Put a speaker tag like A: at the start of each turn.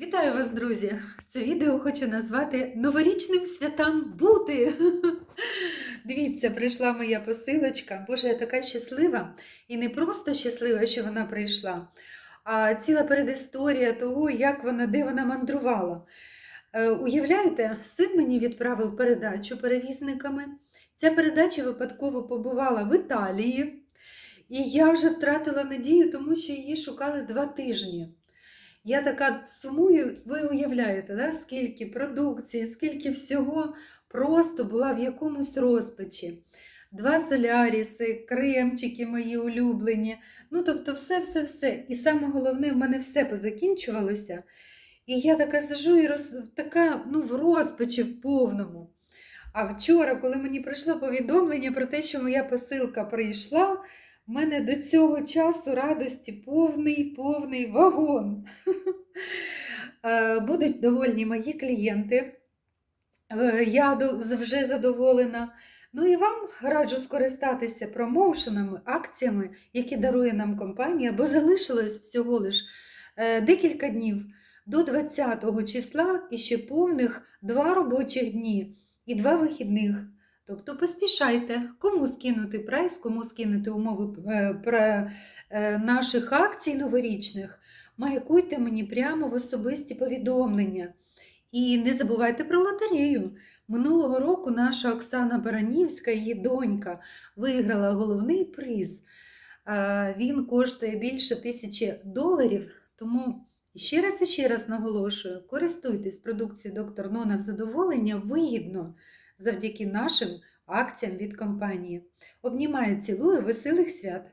A: Вітаю вас, друзі! Це відео хочу назвати Новорічним святам бути. Дивіться, прийшла моя посилочка. Боже, я така щаслива. І не просто щаслива, що вона прийшла, а ціла передісторія того, як вона, де вона мандрувала. Е, Уявляєте, син мені відправив передачу перевізниками. Ця передача випадково побувала в Італії, і я вже втратила надію, тому що її шукали два тижні. Я така сумую, ви уявляєте, да? скільки продукції, скільки всього просто була в якомусь розпачі. Два соляріси, кремчики мої улюблені. Ну, тобто, все-все-все. І саме головне, в мене все позакінчувалося. І я така сижу і роз... така ну, в розпачі в повному. А вчора, коли мені прийшло повідомлення про те, що моя посилка прийшла, в мене до цього часу радості повний повний вагон. Е, Будуть довольні мої клієнти. Е, Я вже задоволена. Ну і вам раджу скористатися промоушенами, акціями, які дарує нам компанія, бо залишилось всього лиш е, декілька днів до 20 числа і ще повних два робочих дні і два вихідних. Тобто поспішайте, кому скинути прайс, кому скинути умови е, е, наших акцій новорічних, маякуйте мені прямо в особисті повідомлення. І не забувайте про лотерею. Минулого року наша Оксана Баранівська, її донька, виграла головний приз. Він коштує більше тисячі доларів, тому ще раз і ще раз наголошую: користуйтесь продукцією доктор Нона в задоволення вигідно завдяки нашим акціям від компанії. Обнімаю, цілую, веселих свят!